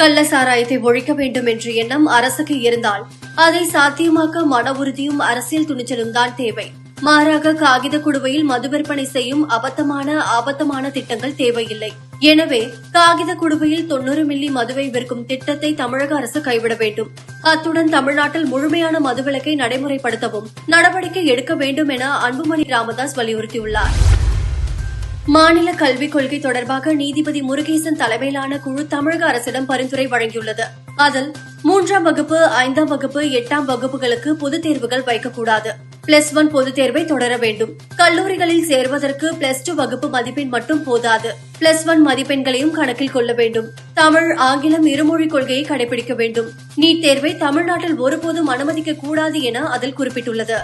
கள்ள சாராயத்தை ஒழிக்க வேண்டும் என்ற எண்ணம் அரசுக்கு இருந்தால் அதை சாத்தியமாக்க மன உறுதியும் அரசியல் துணிச்சலும் தான் தேவை. மாறாக காகித குடுவையில் மது விற்பனை செய்யும் அபத்தமான ஆபத்தமான திட்டங்கள் தேவையில்லை. எனவே காகித குடுவையில் தொன்னூறு மில்லி மதுவை விற்கும் திட்டத்தை தமிழக அரசு கைவிட வேண்டும். அத்துடன் தமிழ்நாட்டில் முழுமையான மதுவிலக்கை நடைமுறைப்படுத்தவும் நடவடிக்கை எடுக்க வேண்டும் என அன்புமணி ராமதாஸ் வலியுறுத்தியுள்ளார். மாநில கல்விக் கொள்கை தொடர்பாக நீதிபதி முருகேசன் தலைமையிலான குழு தமிழக அரசிடம் பரிந்துரை வழங்கியுள்ளது. அதில் மூன்றாம் வகுப்பு ஐந்தாம் வகுப்பு எட்டாம் வகுப்புகளுக்கு பொதுத் தேர்வுகள் வைக்கக்கூடாது. பிளஸ் ஒன் பொதுத் தேர்வை தொடர வேண்டும். கல்லூரிகளில் சேர்வதற்கு பிளஸ் டூ வகுப்பு மதிப்பெண் மட்டும் போதாது. பிளஸ் ஒன் மதிப்பெண்களையும் கணக்கில் கொள்ள வேண்டும். தமிழ் ஆங்கிலம் இருமொழி கொள்கையை கடைபிடிக்க வேண்டும். நீட் தேர்வை தமிழ்நாட்டில் ஒருபோதும் அனுமதிக்க கூடாது என அதில் குறிப்பிட்டுள்ளது.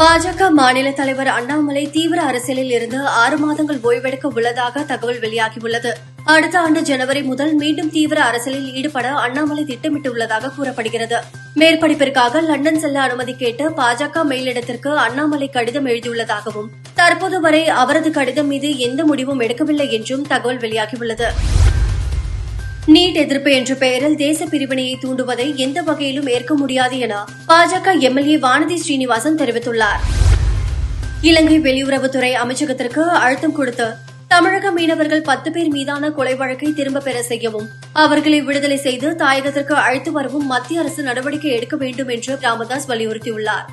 பாஜக மாநில தலைவர் அண்ணாமலை தீவிர அரசியலில் இருந்து ஆறு மாதங்கள் ஓய்வெடுக்க உள்ளதாக தகவல் வெளியாகியுள்ளது. அடுத்த ஆண்டு ஜனவரி முதல் மீண்டும் தீவிர அரசியலில் ஈடுபட அண்ணாமலை திட்டமிட்டுள்ளதாக கூறப்படுகிறது. மேற்படிப்பிற்காக லண்டன் செல்ல அனுமதி கேட்டு பாஜக மேலிடத்திற்கு அண்ணாமலை கடிதம் எழுதியுள்ளதாகவும் தற்போது வரை அவரது கடிதம் மீது எந்த முடிவும் எடுக்கவில்லை என்றும் தகவல் வெளியாகியுள்ளது. நீட் எதிர்ப்பு என்ற பெயரில் தேச பிரிவினையை தூண்டுவதை எந்த வகையிலும் ஏற்க முடியாது என பாஜக எம்எல்ஏ வானதி ஸ்ரீனிவாசன் தெரிவித்துள்ளார். இலங்கை வெளியுறவுத்துறை அமைச்சகத்திற்கு அழுத்தம் கொடுத்து தமிழக மீனவர்கள் பத்து பேர் மீதான கொலை வழக்கை திரும்பப் பெற செய்யவும் அவர்களை விடுதலை செய்து தாயகத்திற்கு அழைத்து வரவும் மத்திய அரசு நடவடிக்கை எடுக்க வேண்டும் என்று ராமதாஸ் வலியுறுத்தியுள்ளார்.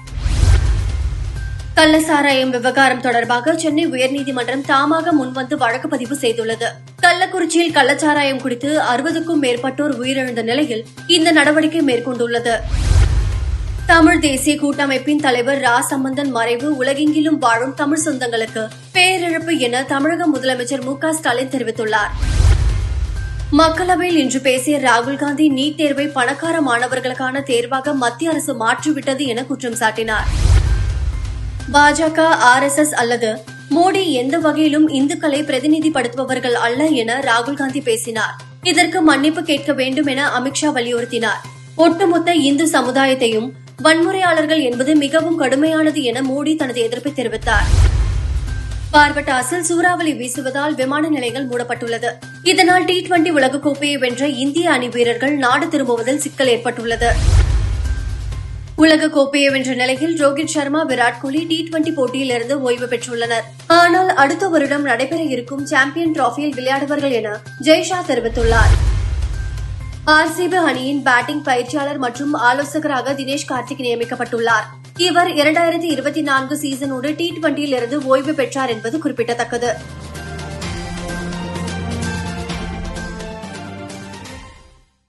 கள்ளசாராயம் விவகாரம் தொடர்பாக சென்னை உயர்நீதிமன்றம் தாமாக முன்வந்து வழக்கு பதிவு செய்துள்ளது. கள்ளக்குறிச்சியில் கள்ளச்சாராயம் குடித்து அறுபதுக்கும் மேற்பட்டோர் உயிரிழந்த நிலையில் இந்த நடவடிக்கை மேற்கொண்டுள்ளது. தமிழ் தேசிய கூட்டமைப்பின் தலைவர் ரா. சம்பந்தன் மறைவு உலகெங்கிலும் வாழும் தமிழ் சொந்தங்களுக்கு பேரிழப்பு என தமிழக முதலமைச்சர் மு. ஸ்டாலின் தெரிவித்துள்ளார். மக்களவையில் இன்று பேசிய ராகுல் காந்தி நீட் தேர்வை பணக்கார மாணவர்களுக்கான தேர்வாக மத்திய அரசு மாற்றிவிட்டது என குற்றம் சாட்டினார். பாஜக ஆர். எஸ். எஸ். அல்லது மோடி எந்த வகையிலும் இந்துக்களை பிரதிநிதிப்படுத்துபவர்கள் அல்ல என ராகுல் காந்தி பேசினார். இதற்கு மன்னிப்பு கேட்க வேண்டும் என அமித்ஷா வலியுறுத்தினார். ஒட்டுமொத்த இந்து சமுதாயத்தையும் வன்முறையாளர்கள் என்பது மிகவும் கடுமையானது என மோடி தனது எதிர்ப்பை தெரிவித்தார். பார்பட்டாஸில் சூறாவளி வீசுவதால் விமான நிலையங்கள் மூடப்பட்டுள்ளது. இதனால் டி டுவெண்டி உலகக்கோப்பையை வென்ற இந்திய அணி வீரர்கள் நாடு திரும்புவதில் சிக்கல் ஏற்பட்டுள்ளது. உலக கோப்பையை வென்ற நிலையில் ரோஹித் சர்மா விராட் கோலி டி டுவெண்டி போட்டியிலிருந்து ஓய்வு பெற்றுள்ளனர். ஆனால் அடுத்த வருடம் நடைபெற இருக்கும் சாம்பியன் டிராபியில் விளையாடுவார்கள் என ஜெய்ஷா தெரிவித்துள்ளார். ஆர்சிபி அணியின் பேட்டிங் பயிற்சியாளர் மற்றும் ஆலோசகராக தினேஷ் கார்த்திக் நியமிக்கப்பட்டுள்ளார். இவர் இரண்டாயிரத்தி இருபத்தி நான்கு சீசனோடு டி டுவெண்டியிலிருந்து ஓய்வு பெற்றார் என்பது குறிப்பிடத்தக்கது.